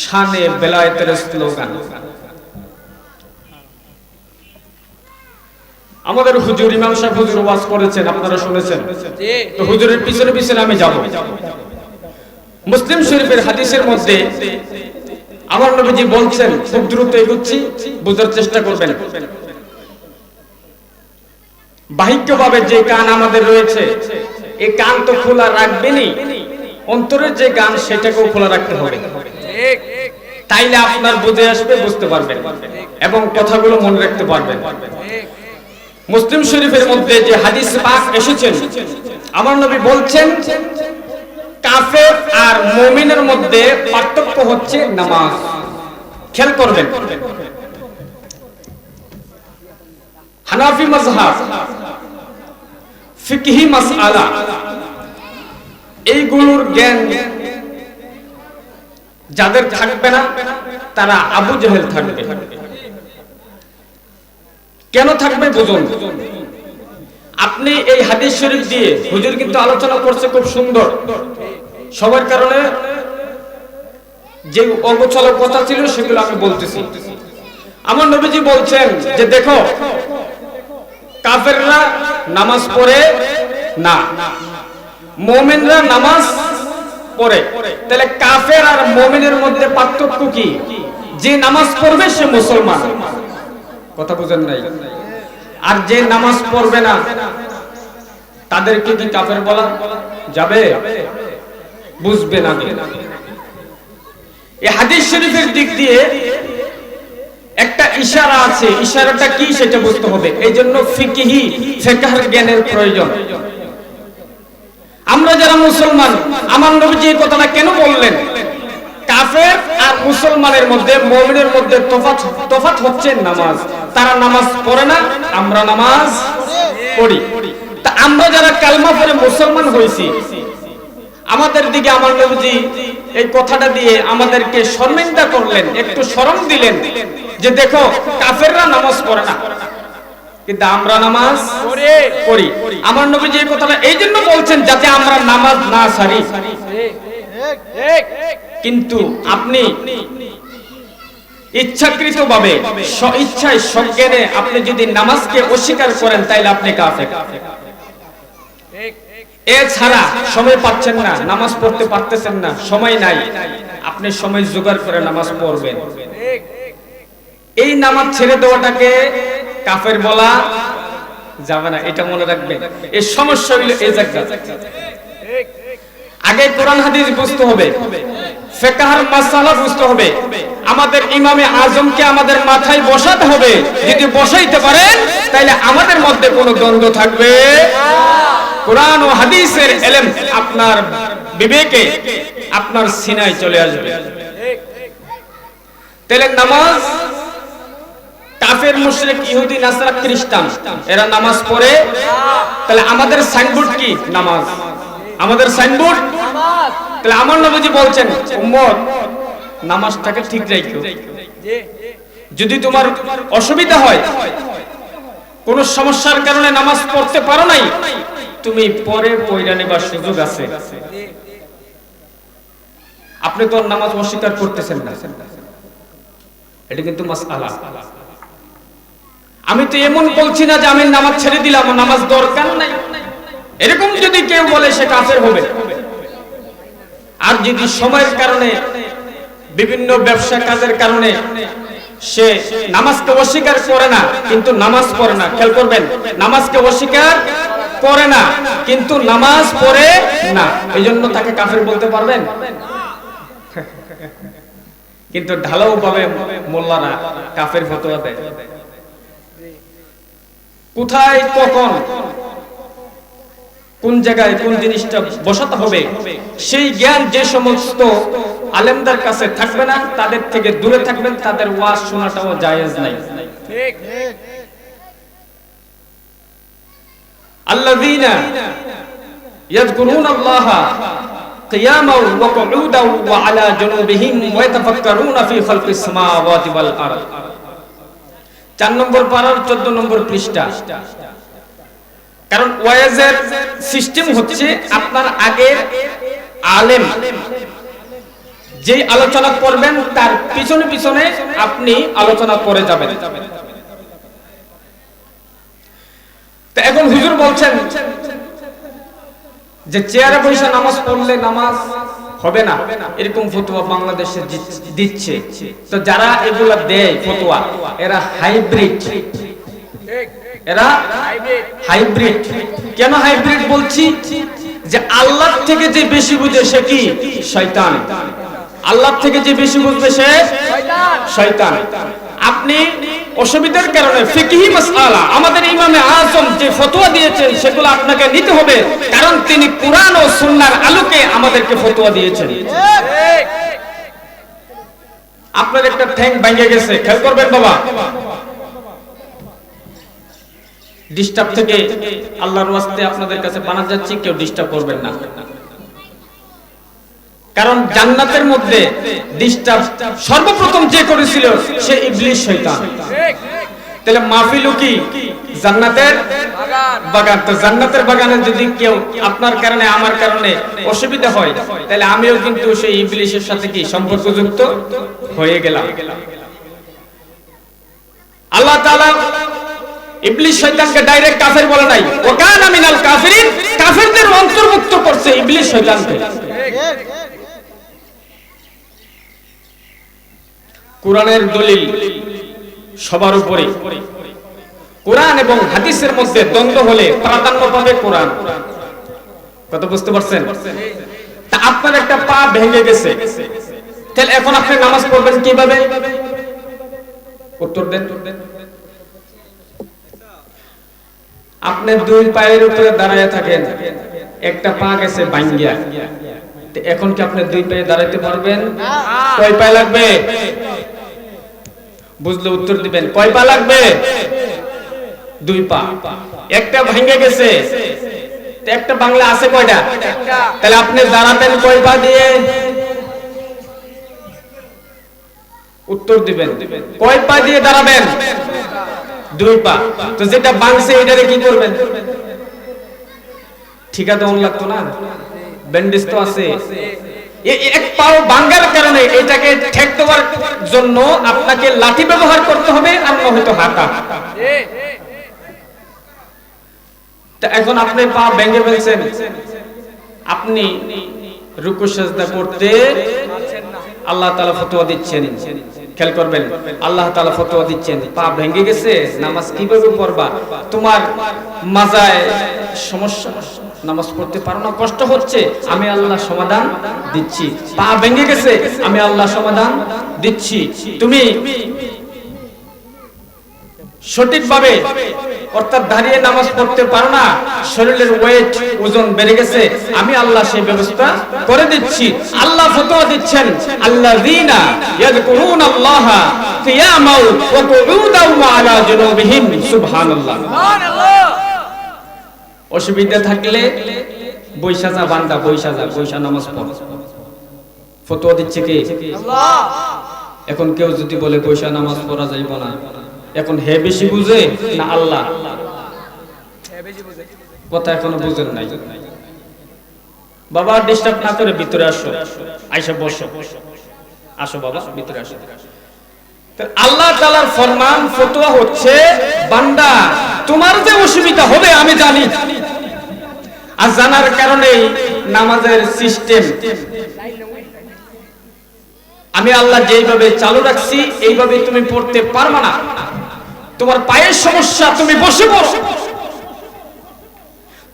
শানে বেলায়েতের স্লোগান। আমাদের হুজুর ইমাম সাহেব হুজুর ওয়াজ করেছেন আপনারা শুনেছেন? তো হুজুরের পিছনে পিছনে আমি যাব। মুসলিম শরীফের হাদিসের মধ্যে আমার নবীজি বলছেন খুব দ্রুত এগুচ্ছি বোঝার চেষ্টা করবেন। বাহিক্যভাবে যে কান আমাদের রয়েছে এই কান তো খোলা রাখবেনই। অন্তরের যে গান সেটাকেও খোলা রাখতে হবে। তাইলে আপনার বুঝে আসবে, বুঝতে পারবেন এবং কথাগুলো মনে রাখতে পারবেন। মুসলিম শরীফের মধ্যে যে হাদিস পাক এসেছেন, আমার নবী বলছেন, কাফের আর মুমিনের মধ্যে পার্থক্য হচ্ছে নামাজ। খেয়াল করবেন। হানাফি মাযহাব, ফিকহি মাসআলা, এইগুলোর জ্ঞান যাদের থাকবে না, তারা আবু জেহেল থাকবে। কেন থাকবে বুঝুন? আপনি এই হাদিস শরীফ দিয়ে হুজুর কিন্তু আলোচনা করছে খুব সুন্দর। সবার কারণে যে অগোছাল কথা ছিল সেগুলো আমি বলতেছি। আমার নবীজি বলছেন যে দেখো, কাফেররা নামাজ পড়ে না। মোমেনরা নামাজ পড়ে। তাহলে কাফের আর মোমেনের মধ্যে পার্থক্য কি? যে নামাজ পড়বে সে মুসলমান। কথা বুঝেন নাই? আর যে নামাজ পড়বে না, তাদেরকে কি কাফের বলা যাবে? বুঝবে না এই হাদিস শরীফের দিক দিয়ে একটা ইশারা আছে। ইশারাটা কি সেটা বুঝতে হবে। এই জন্য ফিকিহি, ফেকাহের জ্ঞানের প্রয়োজন। আমরা যারা মুসলমান, আমার নবীজি এই কথাটা কেন বললেন? কাফের আর মুসলমানের মধ্যে, মুমিনের মধ্যে তফাৎ তফাৎ হচ্ছে নামাজ। তারা নামাজ পড়ে না, আমরা নামাজ পড়ি। তা আমরা যারা কালমা পড়ে মুসলমান হয়েছি, আমাদের দিকে আমার নবীজি এই কথাটা দিয়ে আমাদেরকে শর্মিন্দা করলেন, একটু শরম দিলেন যে দেখো, কাফেররা নামাজ পড়ে না। কিন্তু আমরা নামাজ পড়ি। আমার নবীজি এই কথাটা এই জন্য বলছেন যাতে আমরা নামাজ না সারি। কিন্তু আপনি ইচ্ছাকৃত ভাবে ইচ্ছায় সজ্ঞানে আপনি যদি নামাজকে অস্বীকার করেন তাইলে আপনি কাফের। এছাড়া সময় পাচ্ছেন না নামাজ পড়তে পারতেছেন না সময় নাই। আপনি সময় জোগাড় করে নামাজ পড়বেন। এই নামাজ ছেড়ে দেওয়াটাকে কাফের বলা যাবে না, এটা মনে রাখবেন এই সমস্যা হইল এই জায়গা। আগে কোরআন হাদিস বুঝতে হবে, ফেকাহার মাসালা বুঝতে হবে। আমাদের ইমামে আজমকে আমাদের মাথায় বসাতে হবে। যদি বসাইতে পারেন তাহলে আমাদের মধ্যে কোনো দ্বন্দ্ব থাকবে কোরআন ও হাদিসের এলেম আপনার বিবেকে, আপনার সিনায় চলে আসবে। তাহলে নামাজ কাফের, মুশরিক, ইহুদি, নাসারা খ্রিস্টান, এরা নামাজ পড়ে। তাহলে আমাদের সাইনবোর্ড কি? নামাজ। আমাদের সাইনবোর্ড? তাহলে আমার নবীজি বলছেন, উম্মত, নামাজটাকে ঠিক রাখো। যদি তোমার অসুবিধা হয়, কোন সমস্যার কারণে নামাজ পড়তে পারো নাই, তুমি পরে পয়রা নেবার সুযোগ আছে। আপনি তো নামাজ অস্বীকার করতেছেন না। এটা কিন্তু মাসআলা। আমি তো এমন বলছি না যে আমি নামাজ ছেড়ে দিলাম, নামাজ দরকার নাই। এরকম যদি কেউ বলে সে কাফের হবে। আর যদি সময়ের কারণে, বিভিন্ন ব্যবসা কাজের কারণে সে নামাজকে অস্বীকার করে না, কিন্তু নামাজ পড়ে না। খেয়াল করবেন, নামাজকে অস্বীকার করে না, কিন্তু নামাজ পড়ে না। এই জন্য তাকে কাফের বলতে পারবেন? কিন্তু ঢালাও ভাবে মোল্লারা কাফের ফতোয়া দেয়। কোথায় কখন কোন জায়গায় কোন জিনিসটা বসাতে হবে সেই জ্ঞান যে সমস্ত আলেমদের কাছে থাকবে না তাদের থেকে দূরে থাকবেন তাদের ওয়াজ শোনাটাও জায়েজ নাই ঠিক আল্লাযীনা ইয়াযকুরুনাল্লাহা قياما وقعودا وعلى جنوبهم ويتفكرون في خلق السماوات والارض চার নম্বর পারার চোদ্দ নম্বর পৃষ্ঠা। কারণ ওয়াজের সিস্টেম হচ্ছে আপনার আগে আলেম। যেই আলোচনা করবেন, তার পিছনে পিছনে আপনি আলোচনা করে যাবেন। এখন হুজুর বলছেন যে চেয়ারে বসে নামাজ পড়লে নামাজ হবে না। এরকম ফতোয়া বাংলাদেশে দিচ্ছে। তো যারা এগুলা দেয় ফতোয়া, এরা হাইব্রিড এরা হাইব্রিড কেন হাইব্রিড বলছি? যে আল্লাহ থেকে যে বেশি বুঝে সে কি? শয়তান। আল্লাহ থেকে যে বেশি বুঝবে সে? শয়তান। আপনি অসুবিধার কারণে ফিকহি মাসআলা, আমাদের ইমামে আজম যে ফতোয়া দিয়েছেন, সেগুলো আপনাকে নিতে হবে। কারণ তিনি কোরআন ও সুন্নাহর আলোকে আমাদেরকে ফতোয়া দিয়েছেন। আপনার একটা ঠ্যাং ভেঙে গেছে, খেয়াল করবেন বাবা। ডিস্টার্ব থেকে আল্লাহর ওয়াস্তে আপনাদের কাছে বানা যাচ্ছি, কেউ ডিস্টার্ব করবেন না। কারণ জান্নাতের মধ্যে ডিস্টার্ব সর্বপ্রথম যে করেছিল সে ইবলিশ শয়তান। তাহলে মাহফিলও কি জান্নাতের? বাগান। তো জান্নাতের বাগানে যদি কেউ আপনার কারণে, আমার কারণে অসুবিধা হয়, তাহলে আমিও কিন্তু সেই ইবলিশের সাথে কি সম্পর্কযুক্ত হয়ে গেলাম। আল্লাহ তাআলা ইবলিশ শয়তানকে ডাইরেক্ট কাফের বলে নাই। ওকানা মিনাল কাফিরিন, কাফেরদের অন্তর্ভুক্ত করছে ইবলিশ শয়তানকে। কোরআনের দলিল সবার উপরে। কোরআন এবং হাদিসের মধ্যে দ্বন্দ্ব হলে প্রাধান্য পাবে কোরআন। কত বুঝতে পারছেন? তা আপনার একটা পা ভেঙে গেছে। তাহলে এখন আপনি নামাজ পড়বেন কীভাবে? উত্তর দেন। আপনি দুই পায়ের উপরে দাঁড়ায় থাকেন। একটা পা গেছে ভাঙ্গিয়া। এখন কি আপনি দুই পায়ে দাঁড়াইতে পারবেন? কয় পায়ে লাগবে? বুঝলে উত্তর দিবেন। কয় পা লাগবে? দুই পা। একটা ভেঙে গেছে। একটা বাংলা আছে কয়টা? তাহলে আপনি দাঁড়াবেন কয় পা দিয়ে? উত্তর দিবেন। কয় পা দিয়ে দাঁড়াবেন? দুই পা। তো যেটা বাংছে এটারে কি করবেন? ঠিকা দেওয়ান লাগতো না? ব্যান্ডেজ তো আছে। এক পাও বাঙ্গার কারণে এটাকে ঠেক দেওয়ার জন্য আপনাকে লাঠি ব্যবহার করতে হবে আর হাতা। এখন আপনি পা ভেঙে ফেলছেন। আপনি রুকু সাজদা করতে আল্লাহ তাআলা ফতোয়া দিচ্ছেন। খেয়াল করবেন, আল্লাহ তাআলা ফতোয়া দিচ্ছেন। পা ভেঙে গেছে, নামাজ কীভাবে পড়বা? তোমার মাজায় সমস্যা? নামাজ পড়তে পারো না, কষ্ট হচ্ছে, আমি আল্লাহ সমাধান দিচ্ছি। পা ভেঙে গেছে, আমি আল্লাহ সমাধান দিচ্ছি। তুমি সঠিকভাবে, অর্থাৎ দাঁড়িয়ে নামাজ পড়তে পারো না, শরীরের ওয়েট ওজন বেড়ে গেছে, আমি আল্লাহ সেই ব্যবস্থা করে দিচ্ছি। আল্লাহ ফতোয়া দিচ্ছেন, আল্লাযীনা ইয়াযকুরুনা আল্লাহ কিয়ামাও ওয়া কুউদাও ওয়া আলা জুনুবিহিম সুবহানাল্লাহ। সুবহানাল্লাহ। অসুবিধা থাকলে বৈশা যা বান্দা বৈশা যা বৈশা নামাজ পড়। ফতোয়া দিচ্ছে কে? এখন কেউ যদি বলে বৈশা নামাজ পড়া যাইব না এখন হে বেশি বুঝে না আল্লাহ? কথা এখনও বুঝেন নাই। বাবা ডিস্টার্ব না করে ভিতরে আসো। আইসা বসো। আসো বাবা ভিতরে আসো। আল্লাহ তাআলার ফরমান ফতোয়া হচ্ছে বান্দা তোমার যে অসুবিধা হবে আমি জানি। আর জানার কারণে নামাজের সিস্টেম আমি আল্লাহ যেইভাবে চালু রাখছি, এইভাবে তুমি পড়তে পারবে না। তোমার পায়ের সমস্যা, তুমি বসে পড়ো।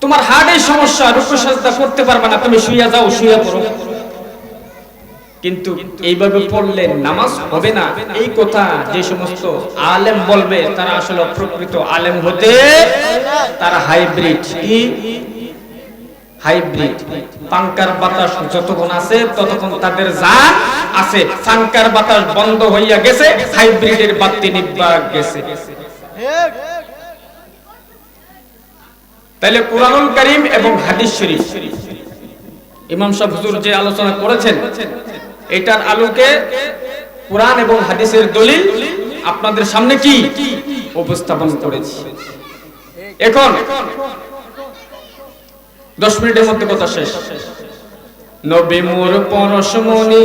তোমার হার্টের সমস্যা রূপ সাজদা করতে পারবে না। তুমি শুইয়া যাও, শুইয়া পড়ো। কিন্তু এইভাবে পড়লে নামাজ হবে না। এই কথা যে সমস্ত আলেম বলবে, তারা আসলে প্রকৃত আলেম হতে, তারা হাইব্রিড কি? হাইব্রিড। পাঙ্কার বাতাস যতক্ষণ আছে, ততক্ষণ তাদের জান আছে। পাঙ্কার বাতাস বন্ধ হইয়া গেছে, হাইব্রিডের বাতি নিবা গেছে। তাহলে কুরআনুল কারীম এবং হাদিস শরীফ। ইমাম সাহেব হুজুর যে আলোচনা করেছেন, এটার আলোকে কোরআন এবং হাদিসের দলিল আপনাদের সামনে কি? উপস্থাপন করেছি। এখন দশ মিনিটের মধ্যে কথা শেষ। নবী মোর পরশমণি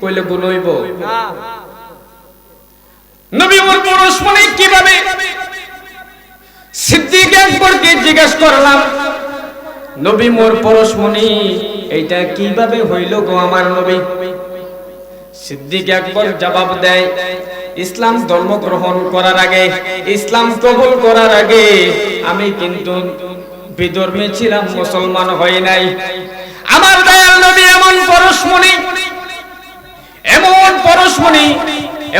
কইলে ভুল হইব। নবী ওমর পরশমণি কীভাবে? সিদ্দিক আকবরকে জিজ্ঞেস করলাম, নবী মোর পরশমণি এইটা কীভাবে হইল গো আমার নবী? সিদ্দিক আকবর জবাব দেয় ইসলাম ধর্ম গ্রহণ করার আগে, ইসলাম কবুল করার আগে আমি কিন্তু বিধর্মে ছিলাম, মুসলমান হই নাই। আমার দয়াল নবী এমন পরশমণি এমন পরশমণি,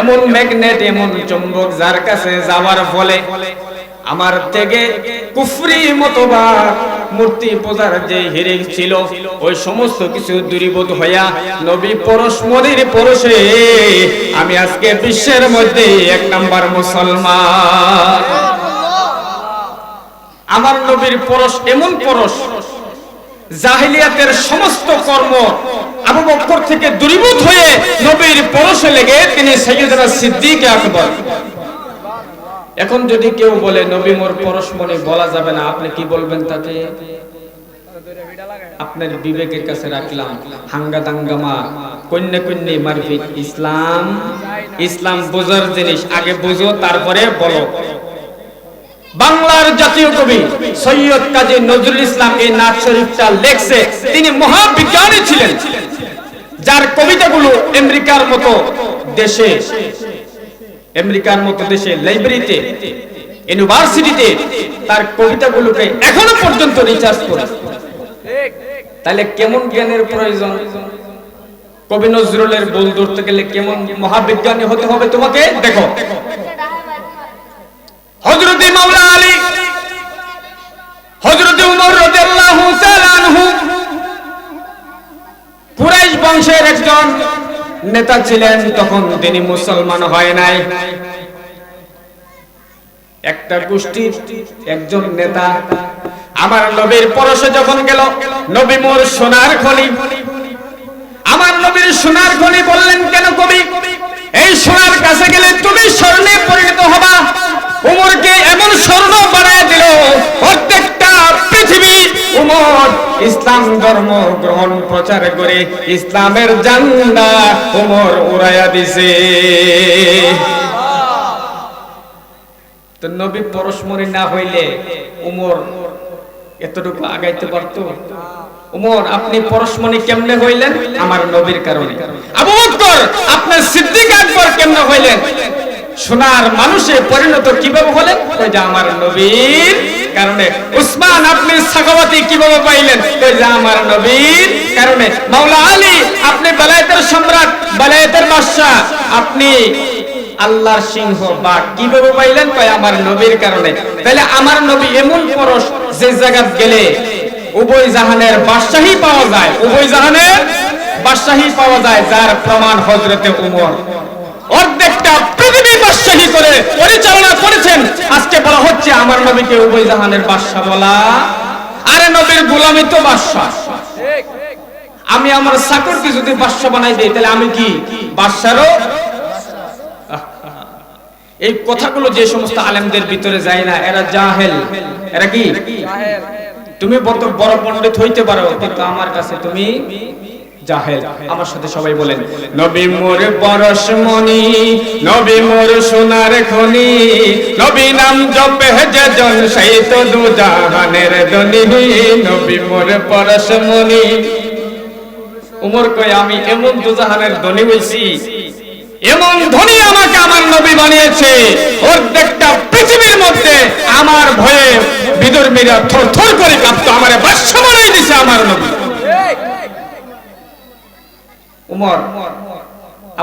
এমন ম্যাগনেট, এমন চুম্বক যার কাছে যাওয়ার ফলে আমার থেকে কুফরি মতবাদ মূর্তি পূজার যে হিরে ছিল, ওই সমস্ত কিছু দূরীভূত হইয়া নবী পরশমণির পরশে, আমি আজকে বিশ্বের মধ্যে এক নাম্বার মুসলমান। আমার নবীর পরশ এমন পরশ, জাহিলিয়াতের সমস্ত কর্ম আবু বক্কর থেকে দূরীভূত হয়ে নবীর পরশে লেগে তিনি সৈয়দনা সিদ্দিক আকবর। এখন যদি কেউ বলে, নবী মোর পরশমণি বলা যাবে না আপনি কি বলবেন তাতে? আপনার বিবেকের কাছে রাখলাম হাঙ্গা দাঙ্গামা কন্যা কন্যা মারফিক ইসলাম। ইসলাম বোঝার জিনিস, আগে বুঝো, তারপরে বলো। বাংলার জাতীয় কবি সৈয়দ কাজী নজরুল ইসলাম এই নাচ শরীফটা লেখছে। তিনি মহাবিজ্ঞানী ছিলেন, যার কবিতাগুলো আমেরিকার মতো দেশে আমেরিকার মতো দেশে লাইব্রেরিতে, ইউনিভার্সিটিতে তার কবিতাগুলোকে এখনও পর্যন্ত রিচার্জ করে। তাহলে কেমন জ্ঞানের প্রয়োজন? কবি নজরুলের বল ধরতে গেলে কেমন মহাবিজ্ঞানী হতে হবে তোমাকে? দেখো। হযরতে মাওলা আলী, হযরতে উমর রাদিয়াল্লাহু তাআলা আনহু, কুরাইশ বংশের একজন নেতা ছিলেন, তখন তিনি মুসলমান হয় নাই। একটা গোষ্ঠীর একজন নেতা। আমার নবীর পরশে যখন গেল, নবী মোর সোনার খনি। আমার নবীর সোনার খনি বললেন, কেন কবি? এই সোনার কাছে গেলে তুমি স্বর্ণে পরিণত হবা। উমরকে এমন স্বর্ণ বানায় দিল, প্রত্যেকটা পৃথিবী উমর ইসলাম ধর্ম গ্রহণ প্রচার করে ইসলামের জান্ডা উমর উড়াইয়া দিছে। তো নবী পরশমণি না হইলে উমর এতটুকু আগাইতে পারতো? উমর, আপনি পরশমণি কেমনে হইলেন? আমার নবীর কারণে। আবু বকর আপনি সিদ্দিক আকবর কেমনে হইলেন? সোনার মানুষে পরিণত কীভাবে হলেন? ওই যে আমার নবীর কারণে। উসমান আপনি সাখাওয়াতি কীভাবে পাইলেন? ওই যে আমার নবীর কারণে। মাওলা আলী, আপনি বেলায়েতের সম্রাট, বেলায়েতের বাদশা আপনি আল্লাহর সিংহ বা কীভাবে পাইলেন? কয়, আমার নবীর কারণে। তাহলে আমার নবী এমন পরশ যে জায়গা গেলে উভয় জাহানের বাদশাহী পাওয়া যায়। উভয় জাহানের বাদশাহী পাওয়া যায়, যার প্রমাণ হজরতে উমর। অর্ধেকটা পৃথিবী করে পরিচালনা করেছেন। আজকে বলা হচ্ছে, আমার নবীকে উভয় জাহানের বাদশা বলা। আরে নবীর গোলামি তো বাদশা আমি আমার চাকরকে যদি বাদশা বানাই দেই, তাহলে আমি কি? বাদশারও এই কথাগুলো যে সমস্ত আলেমদের ভিতরে যায় না, এরা জাহেল। এরা কি? তুমি বড় পণ্ডিত হইতে পারো, কিন্তু আমার কাছে তুমি জাহেল আমার সাথে সবাই বলেন। নবী মোর পরশমণি নবী মোর সোনার খনি, নবী নাম জপে যে জন, সেই তো দু জাহানের দনি নবী মোর পরশমণি উমর কই আমি এমন দুজাহানের ধনী হইছি, এমন ধনী আমাকে আমার নবী বানিয়েছে। প্রত্যেকটা পৃথিবীর মধ্যে আমার ভয়ে বিদর্মীরা থর থর করে কাঁপতো, আমার বাস্য বানাই দিছে আমার নবী। উমর,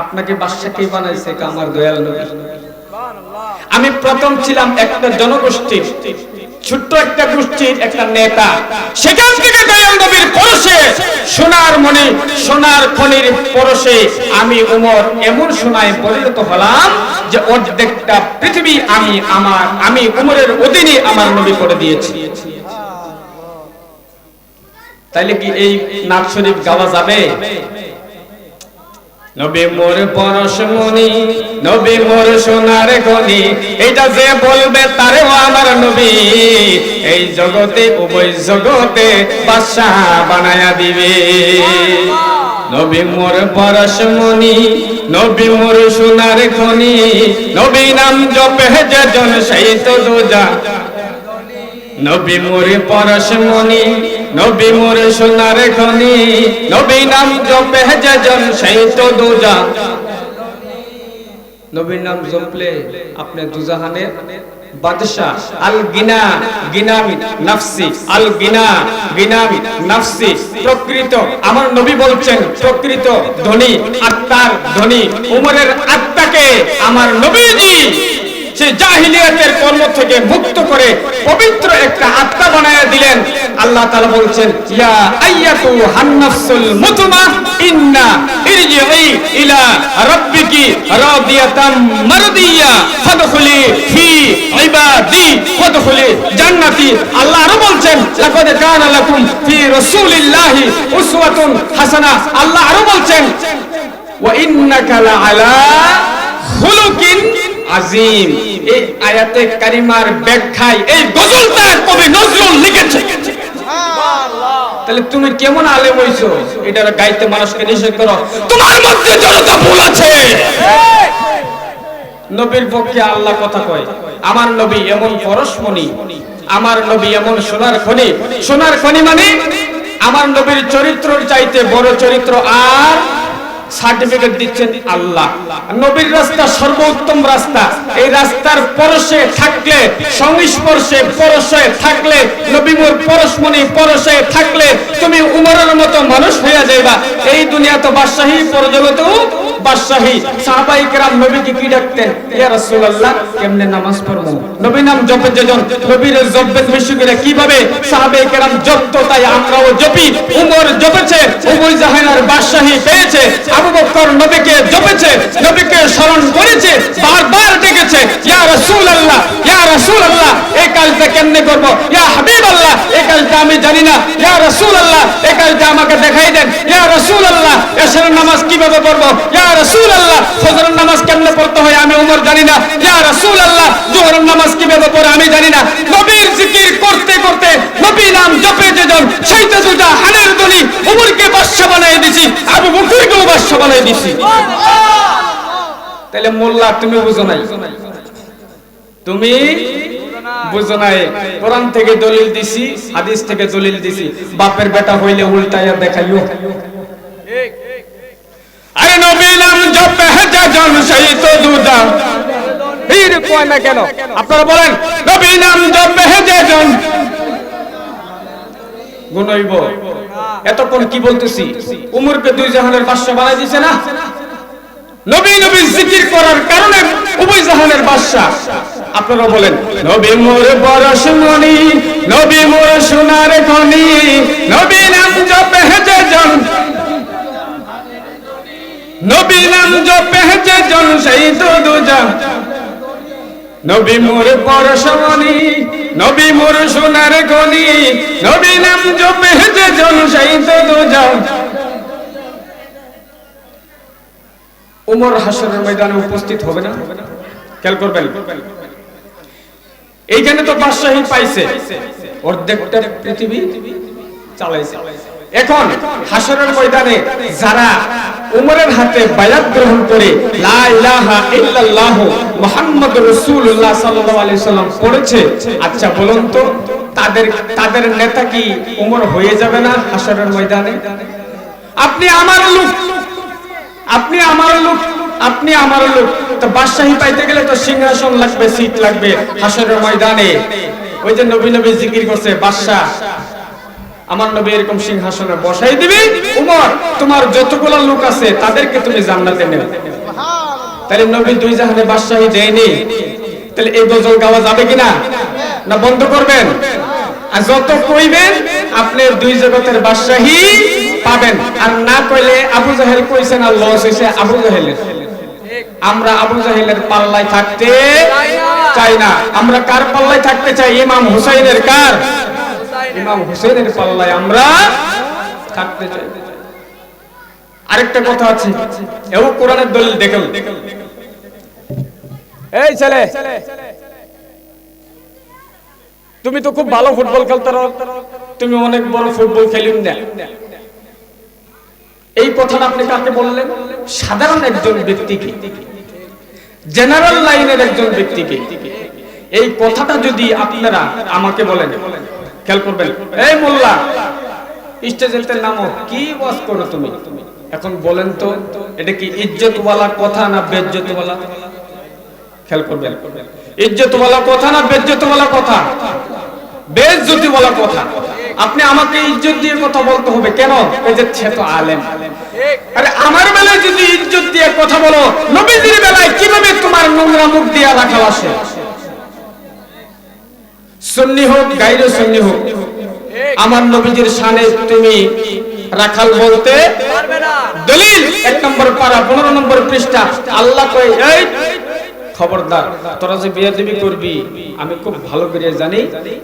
আপনাকে বাদশা কে বানাইছে আমার দয়াল নবী? আমি প্রথম ছিলাম একটা জনগোষ্ঠীর ছোট্ট একটা গোষ্ঠীর একটা নেতা। সেখান থেকে দয়াল নবীর পরশে, সোনার মনে সোনার খনির পরশে আমি উমর এমন সোনায় পরিণত হলাম যে অর্ধেকটা পৃথিবী আমি আমার, আমি উমরের অধীনে আমার নবী করে দিয়েছি। তাইলে কি এই নাচ শরীফ গাওয়া যাবে? নবী মোর পরশমণি নবী মোর সোনার খনি। এটা যে বলবে তারেও আমার নবী। এই জগতে উভয় জগতে বাদশাহ বানায়া দিবে। নবী মোর পরশমণি নবী মোর সোনার খনি। নবী নাম জপে যেজন সেই তো দুজা। নবী। মোরে পরশমণি নবী মোরে সোনার খনি, নবী নাম জপে যেজন সেই তো দুজা। নবীর নাম জপলে আপনি দুজাহানের বাদশাহ আল গিনা গিনামি, নাফসি আল গিনা গিনামি, নাফসি, প্রকৃত, আমার নবী বলছেন, প্রকৃত ধনী, আত্মার ধনী, উমরের আত্মাকে আমার নবীজি সে জাহিলিয়াতের কর্ম থেকে মুক্ত করে পবিত্র একটা আত্মা বানায় দিলেন। আল্লাহ তাআলা বলছেন, ইয়া আইয়াতু হান্নাফসুল মুতমা, ইন্না ইরজিই ইলা রাব্বিকি রাদিয়াতাম মারদিয়া, ফাদখুলি ফি ইবাদি ওয়াদখুলি জান্নাতি। আল্লাহ আরও বলছেন, লাকাদ কানা লাকুম ফি রাসূলিল্লাহি উসওয়াতুন হাসানাহ আল্লাহ আরও বলছেন, ওয়া ইন্নাকা লাআলা খুলুকিন আজিম এই আয়াতে কারিমার ব্যাখ্যায় এই গজলটা কবি নজরুল লিখেছে। তাহলে তুমি কেমন আলেম হইছো? এটা গাইতে মানুষকে নিষেধ করো। তোমার মধ্যে জনতা ভুল আছে। নবীর পক্ষে আল্লাহ কথা কয়, আমার নবী এমন পরশমণি, আমার নবী এমন সোনার খনি। সোনার খনি মানে আমার নবীর চরিত্রর চাইতে বড় চরিত্র আর সার্টিফিকেট দিচ্ছেন আল্লাহ। নবীর রাস্তা সর্বোত্তম রাস্তা। এই রাস্তার পরশে থাকলে, সংস্পর্শে পরশে থাকলে, নবী মোর পরশমণি পরশে থাকলে তুমি উমরের মতো মানুষ হইয়া যাইবা। এই দুনিয়া তো বাদশাহী পরজগতেও সাহাবাই কেরাম নবীকে কি ডাকতেন? ইয়া রাসূলুল্লাহ, কেমনে নামাজ নবী নাম জপে যেজন নবীর কীভাবে সাহাবাই কেরাম জপত? তাই আমরাও জপি। উমর জপেছে, উমর জাহানার বাদশাহী পেয়েছে, আবু বকর নবীকে জপেছে, নবীকে স্মরণ করেছে, বারবার ডেকেছে, ইয়া রাসূলুল্লাহ ইয়া রাসূলুল্লাহ, এই কেমনে করব? ইয়া এই আমি জানি না। ইয়া রাসূলুল্লাহ, এই কাজটা আমাকে দেখাই দেন। ইয়া রাসূলুল্লাহ, এশারের নামাজ কীভাবে পড়ব? ইয়া রাসূলুল্লাহ, ফজরের নামাজ কেমনে পড়তে হয় আমি উমর জানি না। ইয়া রাসূলুল্লাহ, জোহরের নামাজ কীভাবে পড়ে আমি জানি না। নবীর জিকির করতে করতে নবী নাম জপে যেজন সেই তো দুটা হানের দলি উমরকে বাদশা বানিয়ে দিছি আবু বকরকেও বাদশা বানিয়ে দিছি। তাহলে মোল্লা, তুমি বুঝো নাই? তুমি বুঝো নাই? কোরআন থেকে দলিল দিছি, হাদিস থেকে দলিল দিছি। বাপের বেটা হইলে উল্টাইয়া দেখাইও। ঠিক নবী নাম জপে যেজন সেই তো দুটা হীর কয় না কেন? আপনারা বলেন নবী নাম জপে যেজন গুনইব এতক্ষণ কি বলতেছি? উমরকে দুই জাহানের বাদশা বানাই দিছে না? নবী নবী জিকির করার কারণে উভয় জাহানের বাদশা। আপনারা বলেন নবী মোর বরসমণি নবী মোর সোনার খনি নবী নাম জপে যেজন নবী নাম জপে যেজন সেই তো দুজা। নবী মোর পরশমণি, নবী মোর সোনার গনি, নবী নাম জপে যেজন সেই তো দুজা। উমর হাসরের ময়দানে উপস্থিত হবে না? খেয়াল করবেন। এইখানে তো বাদশাহী পাইছে। অর্ধেকটা পৃথিবী চালাইছে। এখন হাসরের ময়দানে যারা উমরের হাতে বায়াত গ্রহণ করে, লা ইলাহা ইল্লাল্লাহ মুহাম্মাদুর রাসূলুল্লাহ সাল্লাল্লাহু আলাইহি সাল্লাম পড়েছে আচ্ছা বলুন তো, তাদের তাদের নেতা কি উমর হয়ে যাবে না হাসরের ময়দানে? আপনি আমার লোক, আপনি আমার লোক, আপনি আমার লোক। তো বাদশাহী পাইতে গেলে তো সিংহাসন লাগবে, সিট লাগবে হাসরের ময়দানে। ওই যে নবী নবী জিকির করছে, বাদশাহ আমার নবী এরকম সিংহাসনে বসাই দিবি, উমর, তোমার যতগুলো লোক আছে, তাদেরকে তুমি জান্নাতে নেবে। তাহলে নবী দুই জাহানে বাদশাহী দেয়নি। তাহলে এই গজল গাওয়া যাবে কিনা? না বন্ধ করবেন? আর যত কইবেন, আপনি দুই জগতের বাদশাহী পাবেন। আর না কইলে আবু জাহেল কইছেন আর লস হইছে আবু জাহেলের। আমরা আবু জাহেলের পাল্লায় থাকতে চাই না। আমরা কার পাল্লায় থাকতে চাই? ইমাম হুসাইনের কার? ইমাম হুসেনের পাল্লায় আমরা থাকতে চাই। আরেকটা কথা আছে, এও কোরআনের দলিল দেখেন। এই ছেলে, তুমি তো খুব ভালো ফুটবল খেলতে তুমি অনেক বড় ফুটবল খেলিম না। এই কথাটা আপনি কাকে বললেন? সাধারণ একজন ব্যক্তিকে, জেনারেল লাইনের একজন ব্যক্তিকে। এই কথাটা যদি আপনারা আমাকে বলেন খেয়াল করবেন। এই মোল্লা স্টেজের নামো কি ওয়াজ করো তুমি? এখন বলেন তো, এটা কি ইজ্জতওয়ালা কথা না বেজ্জতওয়ালা? খেয়াল করবেন। ইজ্জতওয়ালা কথা না বেজ্জতওয়ালা কথা? বেজ্জতিওয়ালা কথা। আপনি আমাকে ইজ্জত দিয়ে কথা বলতে হবে কেন? এই যে সে তো আলেম। আরে আমার বেলায় যদি ইজ্জত দিয়ে কথা বলো, নবীজির বেলায় কীভাবে তোমার নোংরা মুখ দিয়ে রাখাল আসে? সুন্নি হোক, গাইরে সুন্নি হোক, আমার নবীজির শানে তুমি রাখাল বলতে পারবে না দলিল। এক নম্বর পারা, পনেরো নম্বর পৃষ্ঠা। আল্লাহ কই এই খবরদার, তোরা যে বিয়াদবি করবি, আমি খুব ভালো করে জানি।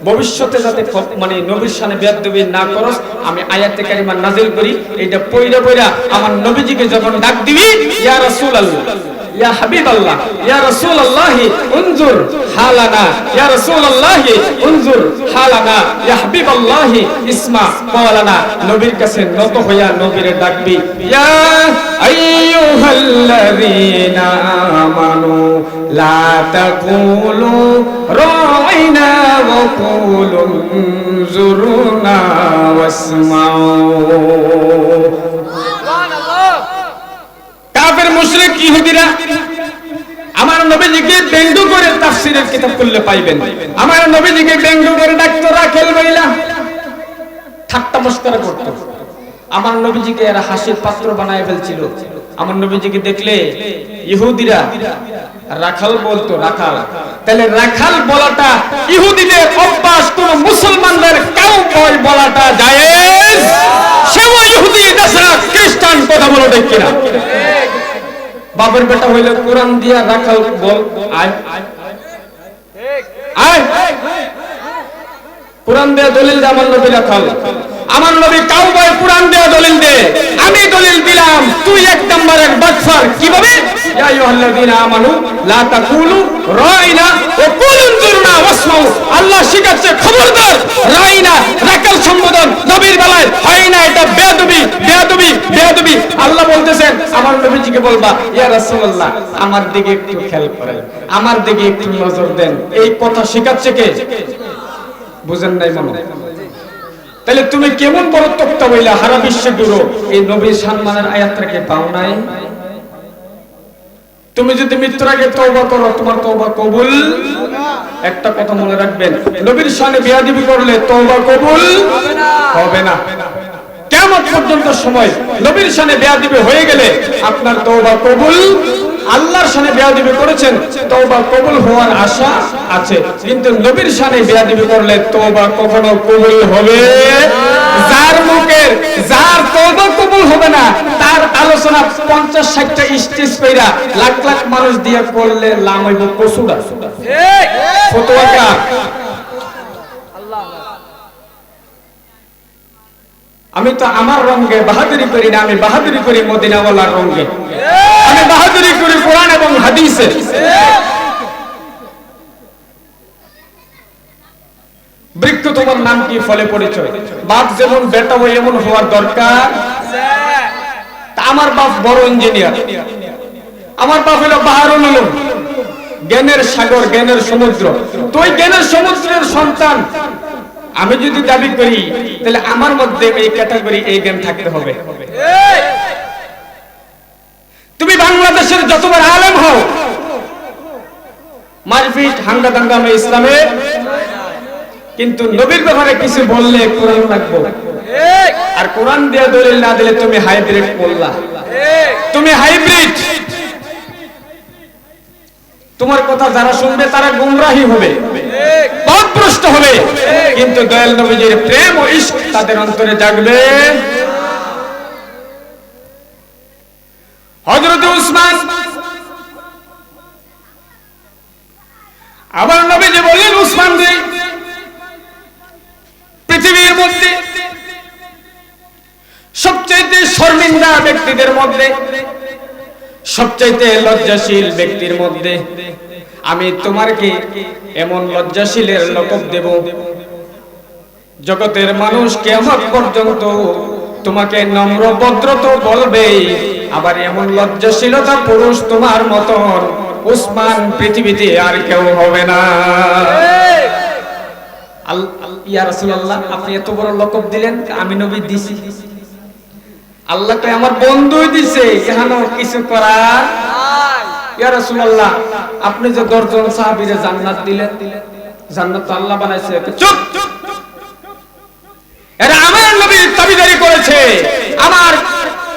ভবিষ্যতে যাতে মানে নবীর সামনে বিয়াদবি না করস, আমি আয়াতে কারিমা নাজিল করি। এইটা পইরা পইরা আমার নবীজিকে যখন ডাক দিবি, ইয়া রাসূলুল্লাহ ইয়া হাবিবাল্লাহ, ইয়া রাসূলুল্লাহ, উনজুর হালানা ইয়া রাসূলুল্লাহ, উনজুর হালানা ইয়া হাবিবাল্লাহ, ইসমা কওলানা নবীর কাছে নত হইয়া নবীরে ডাকবি, ইয়া আইয়ুহাল্লাযীনা আমানু, লা তাকুলু রাইনা ওয়া কুলু উনজুরনা ওয়াসমাউ সুবহানাল্লাহ কাফের মুশরিক ইহুদিরা আমার নবীজিকে ব্যঙ্গ করে তাফসীরের কিতাব করলে পাইবেন। আমার নবীজিকে ব্যঙ্গ করে ডাক্তার রাখেল বইলা। ঠাট্টা মস্করা করত। আমার নবীজিকে এরা হাসির পাত্র বানায় ফেলছিল। আমার নবীজিকে দেখলে ইহুদিরা, রাখাল বলতো, রাখাল, তাহলে রাখাল বলাটা ইহুদিদের অভ্যাস, কোন মুসলমানদের কাউ বয় বলাটা জায়েজ? সেও ইহুদি খ্রিস্টান, কথা বলো ঠিক কিনা? বাবার বেটা হইলে কোরআন দিয়া রাখাল বল। কোরআন দেয়া দলিল দে আমার নবী রাখাল। আমার নবী কাউ কোরআন দেয়া দলিল দে। আমি দলিল দিলাম। তুই এক নম্বরের বাটফার কীভাবে? ইয়া আইয়ুহাল্লাযীনা আমানু লা তাকুলু রাইনা ওয়া কুলু ওয়াসমাউ আল্লাহ শিখাচ্ছে খবরদার রাইনা রাকাল সম্বোধন নবীর বেলায় হয় না এটা বেয়াদবি বেয়াদবি বেয়াদবি আল্লাহ বলতেছেন আমার নবীজিকে বলবা ইয়া রাসূলুল্লাহ আমার দিকে একটু খেয়াল করেন আমার দিকে একটু নজর দেন। এই কথা শিখাচ্ছে কে? বুঝেন নাই মনে? তাহলে তুমি কেমন বড় তক্তা বইলা হারা বিশ্বে গুরু এই নবীর সম্মানের আয়াতটাকে পাও নাই? তুমি যদি মৃত্যুর আগে তওবা করো তোমার তওবা কবুল? একটা কথা মনে রাখবেন নবীর সামনে বিয়াদিবি করলে তওবা কবুল? হবে না। কেমন পর্যন্ত সময় নবীর সামনে বেয়াদিবি হয়ে গেলে আপনার তওবা কবুল আল্লাহর সামনে বেয়াদিবি করেছেন তওবা কবুল হওয়ার আশা আছে। কিন্তু নবীর সামনে বেয়াদিবি করলে তওবা কখনো কবুল হবে? যার মুখের যার তওবা কবুল হবে না তার আলোচনা পঞ্চাশ ষাটটা স্টেজ কইরা লাখ লাখ মানুষ দিয়ে করলে লাম হইব কসুরা। ঠিক ফতোয়া কার আল্লাহ আমি তো আমার রঙে বাহাদুরি করি না, আমি বাহাদুরি করি মদিনাওয়ালার রঙে। আমি বাহাদুরি করি কোরআন এবং হাদিসে। বৃক্ষ তোমার নাম কি? ফলে পরিচয়। বাপ যেমন বেটা ওই এমন হওয়ার দরকার। আমার বাপ বড় ইঞ্জিনিয়ার আমার বাপ হলো বাহারুল উলুম। জ্ঞানের সাগর, জ্ঞানের সমুদ্র। তো ওই জ্ঞানের সমুদ্রের সন্তান আমি যদি দাবি করি তাহলে আমার মধ্যে এই ক্যাটাগরি এই জ্ঞান থাকতে হবে। তুমি বাংলাদেশের যতবার আলেম হও মারপিট হাঙ্গা দাঙ্গামে ইসলামে কিন্তু নবীর ব্যাপারে কিছু বললে কোরআন লাগবো আর কোরআন দিয়ে দলিল না দিলে তুমি হাইব্রিড বললা তুমি হাইব্রিড। তোমার কথা যারা শুনবে তারা গুমরাহি হবে। পথভ্রষ্ট হবে। কিন্তু দয়াল নবীজির প্রেম ও ইশক তাদের অন্তরে জাগবে। হযরত উসমান আবার বললেন উসমান পৃথিবীর মধ্যে সবচেয়ে শর্মিন্দা ব্যক্তিদের মধ্যে, সবচাইতে লজ্জাশীল ব্যক্তির মধ্যে আমি তোমাকে এমন লজ্জাশীলের লকব দেব। জগতের মানুষ কেমন পর্যন্ত তোমাকে নম্র ভদ্র তো বলবেই, আবার এমন লজ্জাশীলতা পুরুষ তোমার মতন উসমান পৃথিবীতে আর কেউ হবে না। ইয়া রাসূলুল্লাহ, আপনি এত বড় লকব দিলেন, আমি নবী দিছি। আল্লাহ কয়, আমার বন্ধুই দিছে এখানে কিছু করার? আপনি যে দশজন সাহাবীরে জান্নাত দিলেন, জান্নাত আল্লাহ বানাইছে চুপ এরা আমার নবীর করেছে, আমার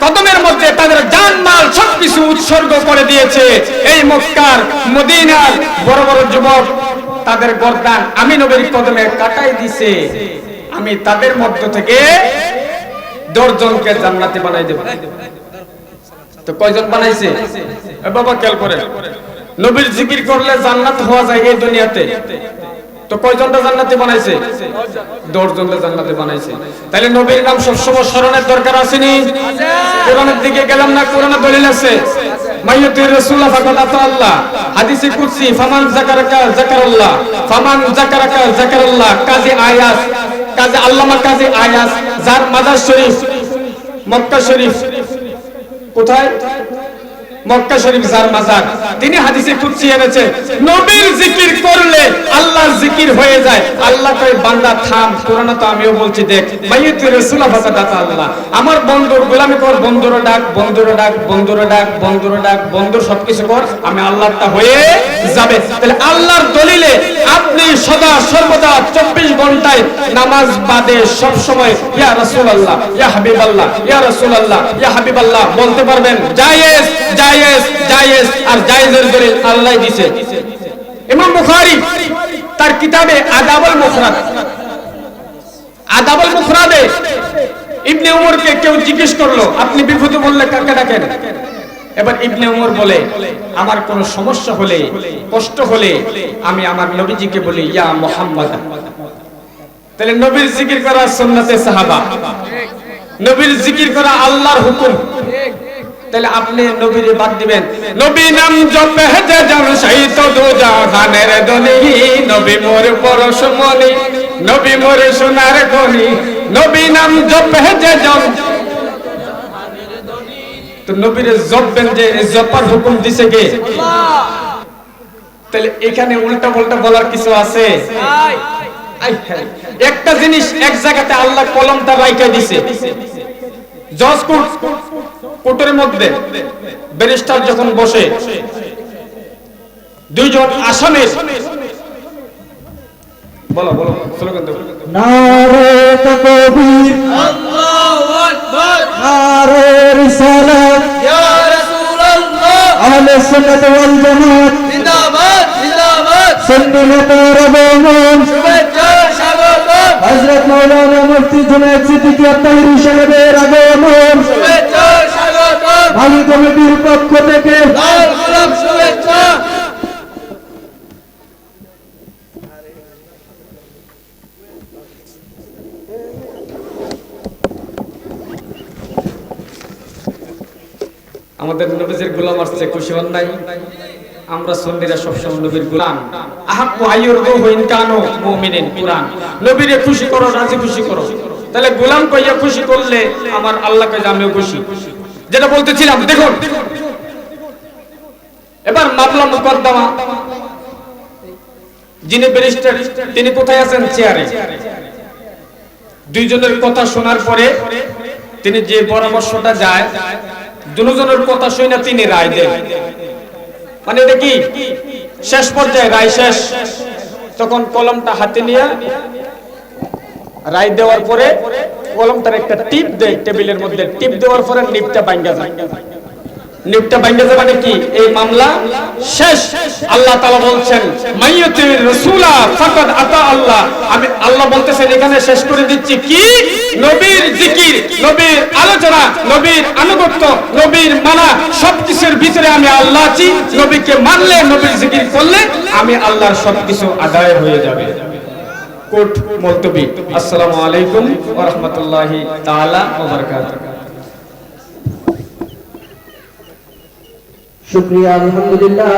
কদমের মধ্যে তাদের জান, মাল সবকিছু উৎসর্গ করে দিয়েছে। এই মক্কার, মদিনার বড় বড় যুবক তাদের গর্দান আমি নবীর কদমে কাটাই দিছে। আমি তাদের মধ্য থেকে দশজনকে জান্নাতি বানাই দেব। তো কয়জন বানাইছে? বাবা, খেয়াল করে। নবীর জিকির করলে জান্নাত হওয়া যায় এই দুনিয়াতে। তো কয়জনটা জান্নাতি বানাইছে? দশ জনটা জান্নাতি বানাইছে। তাহলে নবীর নাম সবসময় স্মরণের দরকার আসেনি? কোরআনের দিকে গেলাম না কোরআনে দলিল আছে? মাইয়াতুর রাসূলুল্লাহ ফাকাত আতা আল্লাহ। হাদিসে কুদসি, ফামান যাকারাকা যাকারাল্লাহ। ফামান যাকারাকা যাকারাল্লাহ, কাজী আয়াস। কাজী আল্লামা কাজী আয়াত যার মাজার শরীফ, মক্কা শরীফ। কোথায়? মক্কা শরীফ যার মাজার, তিনি হাদিসে কুদসি এনেছে, নবীর জিকির করলে আল্লাহর জিকির হয়ে যায়। আল্লাহ কয়, বান্দা, থাম কোরআনে তো আমিও বলছি, দেখ, মাইয়াতু রাসূলুল্লাহ ফাকাত আল্লাহ। আমার বন্ধুর গোলামি কর বন্ধুর ডাক বন্ধুর ডাক বন্ধুর ডাক বন্ধুর ডাক, বন্ধুর সবকিছু কর, আমি আল্লাহরটা হয়ে যাবে। তাহলে আল্লাহর দলিলে আপনি সদা সর্বদা 24 ঘন্টায় নামাজ বাদে সব সময় ইয়া রাসূলুল্লাহ, ইয়া হাবিবাল্লাহ, ইয়া রাসূলুল্লাহ, ইয়া হাবিবাল্লাহ, বলতে পারবেন। জায়েজ জায়েজ। জায়েজ আর জায়েজের দলিল আল্লাহ দিয়েছে ইমাম বুখারী তার কিতাবে আদাবুল মুফরাদ। আদাবুল মুফরাদে ইবনে উমরকে কেউ জিজ্ঞেস করল, আপনি বললে কাকে ডাকেন? এবার ইবনে উমর বলে, আমার কোনো সমস্যা হলে, কষ্ট হলে আমি আমার নবীজিকে বলি, ইয়া মুহাম্মদ। তাহলে নবীর জিকির করা সুন্নাতে সাহাবা। নবীর জিকির করা আল্লাহর হুকুম। তাহলে আপনি নবীর বাদ দিবেন। নবী নাম জপে যে জন সেই তো দু জাহানের দনি নবী মোর পরশমণি নবী মোর সোনার খনি নবী নাম জপে যে জন তো নবীর জপবেন যে জপার হুকুম দিছে কে? আল্লাহ তাহলে এখানে উল্টা পাল্টা বলার কিছু আছে? নাই একটা জিনিস এক জায়গাতে আল্লাহ কলমটা রাইখা দিছে। জজ কোর্ট কোর্টের মধ্যে ব্যারিস্টার যখন বসে, দুইজন আসামির বলো বলো, স্লোগান দাও নারে তকবীর আল্লাহু আকবার নারে রিসালাত ইয়া রাসূলুল্লাহ আহলে সুন্নাত ওয়াল জামাত। জিন্দাবাদ জিন্দাবাদ সুন্নি নেতার আগমন শুভেচ্ছা স্বাগতম হযরত মাওলানা মুফতি জুনায়েদ সিদ্দিকী আত্মাহিরি সাহেবের আগমন। শুভেচ্ছা স্বাগতম কমিটির পক্ষ থেকে শুভেচ্ছা। আমাদের নবীজির গোলাম আসছে খুশি হন নাই? আমরা সন্ধিরা সবসময় নবীর গোলাম। আহাক্কু আইয়ুরদুহু ইন কানু মুমিনিন কুরআন। নবীরে খুশি করো রাজি খুশি করো। তাহলে গোলাম কইয়া খুশি করলে আমার আল্লাহ কই যে আমিও খুশি। যেটা বলতেছিলাম, দেখুন। এবার মামলা মুকদ্দমা। যিনি ব্যারিস্টার, তিনি কোথায় আছেন? চেয়ারে। দুইজনের কথা শোনার পরে তিনি যে পরামর্শটা যায় দুজনের কথা শুনে তিনি রায় দেন। মানে এটা কি? শেষ পর্যায়ে রায় শেষ। তখন কলমটা হাতে নিয়ে রায় দেওয়ার পরে কলমটার একটা টিপ দেয় টেবিলের মধ্যে। টিপ দেওয়ার পরে নিপটা ভাঙ্গা যায়। নিপটা যায় মানে কি? এই মামলা শেষ। আল্লাহ তাআলা বলছেন রাসূলা ফাকাদ আতা আল্লাহ। আমি আল্লাহ বলতেছেন, এখানে শেষ করে দিচ্ছি কি? নবীর জিকির, নবীর আলোচনা, নবীর আনুগত্য, নবীর মানা, সবকিছুর ভিতরে আমি আল্লাহ আছি। নবীকে মানলে, নবীর জিকির করলে আমি আল্লাহর সবকিছু আদায় হয়ে যাবে। কোট মুলতবি। আসসালামু আলাইকুম ওয়া রাহমাতুল্লাহি তাআলা ওয়া বারাকাতুহু। শুকরিয়া আলহামদুলিল্লাহ।